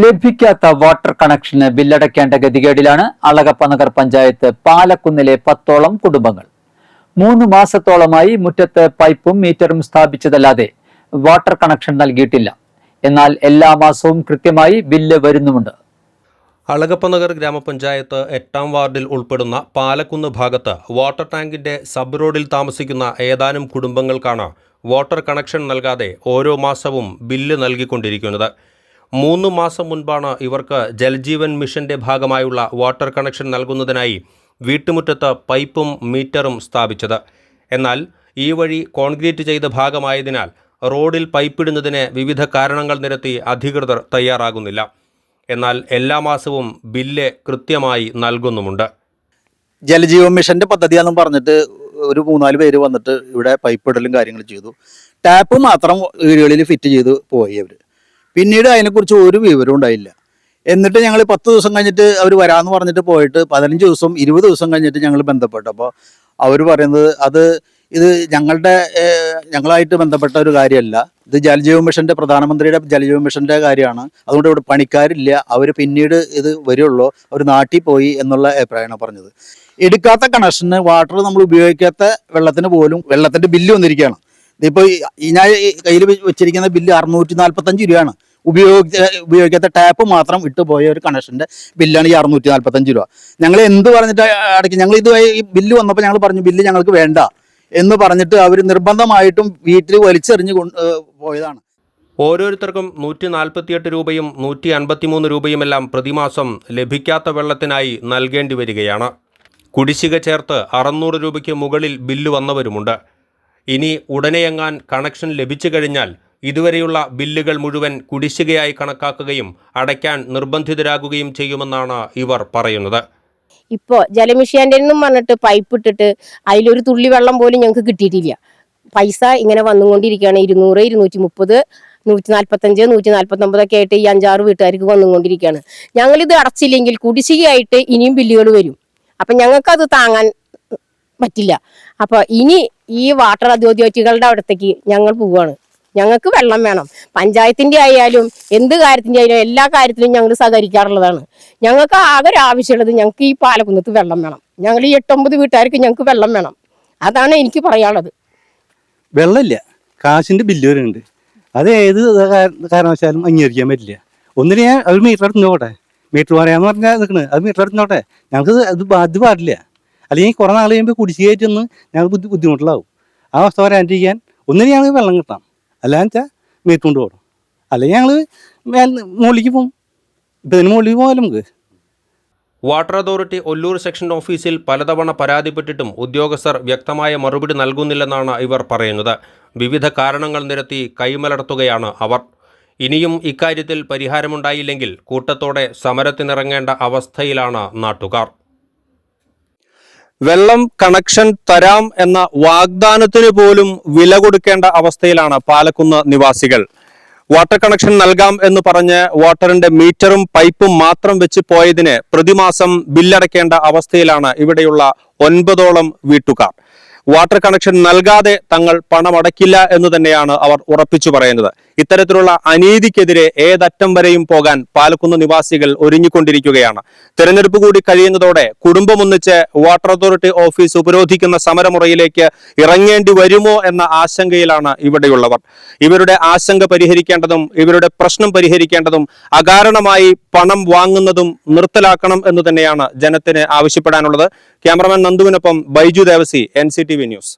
ലഭിക്കാത്ത വാട്ടർ കണക്ഷന് ബില്ലടയ്ക്കേണ്ട ഗതികേടിലാണ് അളകപ്പ നഗർ പഞ്ചായത്ത് പാലക്കുന്നിലെ പത്തോളം കുടുംബങ്ങൾ. മൂന്ന് മാസത്തോളമായി മുറ്റത്ത് പൈപ്പും മീറ്ററും സ്ഥാപിച്ചതല്ലാതെ വാട്ടർ കണക്ഷൻ നൽകിയിട്ടില്ല. എന്നാൽ എല്ലാ മാസവും കൃത്യമായി ബില്ല് വരുന്നുമുണ്ട്. അളഗപ്പനഗർ ഗ്രാമപഞ്ചായത്ത് എട്ടാം വാർഡിൽ ഉൾപ്പെടുന്ന പാലക്കുന്ന് ഭാഗത്ത് വാട്ടർ ടാങ്കിന്റെ സബ് റോഡിൽ താമസിക്കുന്ന ഏതാനും കുടുംബങ്ങൾക്കാണ് വാട്ടർ കണക്ഷൻ നൽകാതെ ഓരോ മാസവും ബില്ല് നൽകിക്കൊണ്ടിരിക്കുന്നത്. മൂന്ന് മാസം മുൻപാണ് ഇവർക്ക് ജലജീവൻ മിഷന്റെ ഭാഗമായുള്ള വാട്ടർ കണക്ഷൻ നൽകുന്നതിനായി വീട്ടുമുറ്റത്ത് പൈപ്പും മീറ്ററും സ്ഥാപിച്ചത്. എന്നാൽ ഈ വഴി കോൺക്രീറ്റ് ചെയ്ത ഭാഗമായതിനാൽ റോഡിൽ പൈപ്പിടുന്നതിന് വിവിധ കാരണങ്ങൾ നിരത്തി അധികൃതർ തയ്യാറാകുന്നില്ല. എന്നാൽ എല്ലാ മാസവും ബില്ല് കൃത്യമായി നൽകുന്നുമുണ്ട്. ജലജീവൻ മിഷന്റെ പദ്ധതിയാണെന്ന് പറഞ്ഞിട്ട് ഒരു മൂന്നാൽ പേര് വന്നിട്ട് ഇവിടെ പൈപ്പ് ഇടലും ചെയ്തു. ടാപ്പ് മാത്രം വീടുകളിൽ ഫിറ്റ് ചെയ്ത് പോയി അവർ പിന്നീട് അതിനെക്കുറിച്ച് ഒരു വിവരവും ഉണ്ടായില്ല. എന്നിട്ട് ഞങ്ങൾ പത്ത് ദിവസം കഴിഞ്ഞിട്ട് അവർ വരാമെന്ന് പറഞ്ഞിട്ട് പോയിട്ട് പതിനഞ്ച് ദിവസം ഇരുപത് ദിവസം കഴിഞ്ഞിട്ട് ഞങ്ങൾ ബന്ധപ്പെട്ടപ്പോൾ അവർ പറയുന്നത് അത് ഇത് ഞങ്ങളുടെ ഞങ്ങളായിട്ട് ബന്ധപ്പെട്ട ഒരു കാര്യമല്ല. ഇത് ജലജീവ മിഷന്റെ പ്രധാനമന്ത്രിയുടെ ജലജീവ മിഷന്റെ കാര്യമാണ്. അതുകൊണ്ട് ഇവിടെ പണിക്കാരില്ല. അവർ പിന്നീട് ഇത് വരുള്ളൂ. അവർ നാട്ടിൽ പോയി എന്നുള്ള അഭിപ്രായമാണ് പറഞ്ഞത്. എടുക്കാത്ത കണക്ഷന് വാട്ടർ നമ്മൾ ഉപയോഗിക്കാത്ത വെള്ളത്തിന് പോലും വെള്ളത്തിന്റെ ബില്ല് വന്നിരിക്കുകയാണ്. ഇതിപ്പോൾ ഞാൻ കയ്യിൽ വെച്ചിരിക്കുന്ന ബില്ല് അറുന്നൂറ്റി നാൽപ്പത്തഞ്ച് രൂപയാണ്. ഉപയോഗിച്ച ഉപയോഗിക്കാത്ത ടാപ്പ് മാത്രം ഇട്ട് പോയ ഒരു കണക്ഷന്റെ ബില്ലാണ് ഈ അറുന്നൂറ്റി നാൽപ്പത്തഞ്ച് രൂപ. ഞങ്ങൾ എന്ത് പറഞ്ഞിട്ട് അടയ്ക്കും ഞങ്ങൾ ഇത് ഈ ബില്ല് വന്നപ്പോൾ ഞങ്ങൾ പറഞ്ഞു ബില്ല് ഞങ്ങൾക്ക് വേണ്ട എന്ന് പറഞ്ഞിട്ട് അവർ നിർബന്ധമായിട്ടും വീട്ടിൽ വലിച്ചെറിഞ്ഞ് പോയതാണ്. ഓരോരുത്തർക്കും നൂറ്റി നാൽപ്പത്തിയെട്ട് രൂപയും നൂറ്റി അൻപത്തിമൂന്ന് രൂപയുമെല്ലാം പ്രതിമാസം ലഭിക്കാത്ത വെള്ളത്തിനായി നൽകേണ്ടി വരികയാണ്. കുടിശ്ശിക ചേർത്ത് അറുന്നൂറ് രൂപയ്ക്ക് മുകളിൽ ബില്ല് വന്നവരുമുണ്ട്. ഇനി ഉടനെയെങ്ങാൻ കണക്ഷൻ ലഭിച്ചു കഴിഞ്ഞാൽ ഇതുവരെയുള്ള ബില്ലുകൾ മുഴുവൻ കുടിശ്ശികയായി കണക്കാക്കുകയും അടയ്ക്കാൻ നിർബന്ധിതരാകുകയും ചെയ്യുമെന്നാണ് ഇവർ പറയുന്നത്. ഇപ്പോൾ ജലമിഷ്യാന്റെ എന്നും പറഞ്ഞിട്ട് പൈപ്പ് ഇട്ടിട്ട് അതിലൊരു തുള്ളി വെള്ളം പോലും ഞങ്ങൾക്ക് കിട്ടിയിട്ടില്ല. പൈസ ഇങ്ങനെ വന്നുകൊണ്ടിരിക്കുകയാണ്. ഇരുന്നൂറ് ഇരുന്നൂറ്റി മുപ്പത് നൂറ്റി നാൽപ്പത്തഞ്ച് നൂറ്റി നാൽപ്പത്തൊമ്പതൊക്കെ ആയിട്ട് ഈ അഞ്ചാറ് വീട്ടുകാർക്ക് വന്നുകൊണ്ടിരിക്കുകയാണ്. ഞങ്ങളിത് അടച്ചില്ലെങ്കിൽ കുടിശ്ശികയായിട്ട് ഇനിയും ബില്ലുകൾ വരും. അപ്പം ഞങ്ങൾക്കത് താങ്ങാൻ പറ്റില്ല. അപ്പോൾ ഇനി ഈ വാട്ടർ അതോറിറ്റികളുടെ അവിടത്തേക്ക് ഞങ്ങൾ പോവുകയാണ്. ഞങ്ങൾക്ക് വെള്ളം വേണം. പഞ്ചായത്തിന്റെ ആയാലും എന്ത് കാര്യത്തിന്റെ ആയാലും എല്ലാ കാര്യത്തിലും ഞങ്ങൾ സഹകരിക്കാറുള്ളതാണ്. ഞങ്ങൾക്ക് ആകെ ഒരു ആവശ്യമുള്ളത് ഞങ്ങൾക്ക് ഈ പാലക്കുന്നത്ത് വെള്ളം വേണം. ഞങ്ങൾ ഈ എട്ടൊമ്പത് വീട്ടുകാർക്ക് ഞങ്ങൾക്ക് വെള്ളം വേണം. അതാണ് എനിക്ക് പറയാനുള്ളത്. വെള്ളമില്ല. കാശിന്റെ ബില്ല് വരുന്നുണ്ട്. അത് ഏത് കാരണവശാലും അംഗീകരിക്കാൻ പറ്റില്ല. ഒന്നിന് ഞാൻ ഒരു മീറ്റർ എടുത്ത് നോക്കട്ടെ മീറ്റർ പറയാന്ന് പറഞ്ഞാൽ നിൽക്കണത് അത് മീറ്റർ എടുത്ത് നോട്ടെ ഞങ്ങൾക്ക് അത് ബാധ്യത അത് പാടില്ല. അല്ലെങ്കിൽ കുറേ നാൾ കഴിയുമ്പോൾ കുടിശ്ശികയായിട്ട് ഒന്ന് ഞങ്ങൾക്ക് ബുദ്ധി ബുദ്ധിമുട്ടിലാവും. ആ അവസ്ഥ വരാണ്ടിരിക്കാൻ ഒന്നിന് ഞങ്ങൾക്ക് വെള്ളം കിട്ടാം അല്ലാന്ന് വെച്ചാൽ മേത്തുകൊണ്ട് കൊണ്ട് പോകണം അല്ലെങ്കിൽ ഞങ്ങൾ മുകളിലേക്ക് പോകും ഇപ്പം ഇതിന് മുകളിലേക്ക് പോകാമല്ലോ നമുക്ക്? വാട്ടർ അതോറിറ്റി ഒല്ലൂർ സെക്ഷൻ ഓഫീസിൽ പലതവണ പരാതിപ്പെട്ടിട്ടും ഉദ്യോഗസ്ഥർ വ്യക്തമായ മറുപടി നൽകുന്നില്ലെന്നാണ് ഇവർ പറയുന്നത്. വിവിധ കാരണങ്ങൾ നിരത്തി കൈമലർത്തുകയാണ് അവർ. ഇനിയും ഇക്കാര്യത്തിൽ പരിഹാരമുണ്ടായില്ലെങ്കിൽ കൂട്ടത്തോടെ സമരത്തിനിറങ്ങേണ്ട അവസ്ഥയിലാണ് നാട്ടുകാർ. വെള്ളം കണക്ഷൻ തരാം എന്ന വാഗ്ദാനത്തിന് പോലും വില കൊടുക്കേണ്ട അവസ്ഥയിലാണ് പാലക്കുന്ന് നിവാസികൾ. വാട്ടർ കണക്ഷൻ നൽകാം എന്ന് പറഞ്ഞ് വാട്ടറിന്റെ മീറ്ററും പൈപ്പും മാത്രം വെച്ച് പോയതിന് പ്രതിമാസം ബില്ലടയ്ക്കേണ്ട അവസ്ഥയിലാണ് ഇവിടെയുള്ള ഒൻപതോളം വീട്ടുകാർ. വാട്ടർ കണക്ഷൻ നൽകാതെ തങ്ങൾ പണമടയ്ക്കില്ല എന്ന് തന്നെയാണ് അവർ ഉറപ്പിച്ചു പറയുന്നത്. ഇത്തരത്തിലുള്ള അനീതിക്കെതിരെ ഏതറ്റം വരെയും പോകാൻ പാലക്കുന്ന് നിവാസികൾ ഒരുങ്ങിക്കൊണ്ടിരിക്കുകയാണ്. തെരഞ്ഞെടുപ്പ് കൂടി കഴിയുന്നതോടെ കുടുംബമൊന്നിച്ച് വാട്ടർ അതോറിറ്റി ഓഫീസ് ഉപരോധിക്കുന്ന സമരമുറയിലേക്ക് ഇറങ്ങേണ്ടി വരുമോ എന്ന ആശങ്കയിലാണ് ഇവിടെയുള്ളവർ. ഇവരുടെ ആശങ്ക പരിഹരിക്കേണ്ടതും ഇവരുടെ പ്രശ്നം പരിഹരിക്കേണ്ടതും അകാരണമായി പണം വാങ്ങുന്നതും നിർത്തലാക്കണം എന്ന് തന്നെയാണ് ജനത്തിന് ആവശ്യപ്പെടാനുള്ളത്. Cameraman നന്ദുവിനൊപ്പം Baiju Devasi N C TV news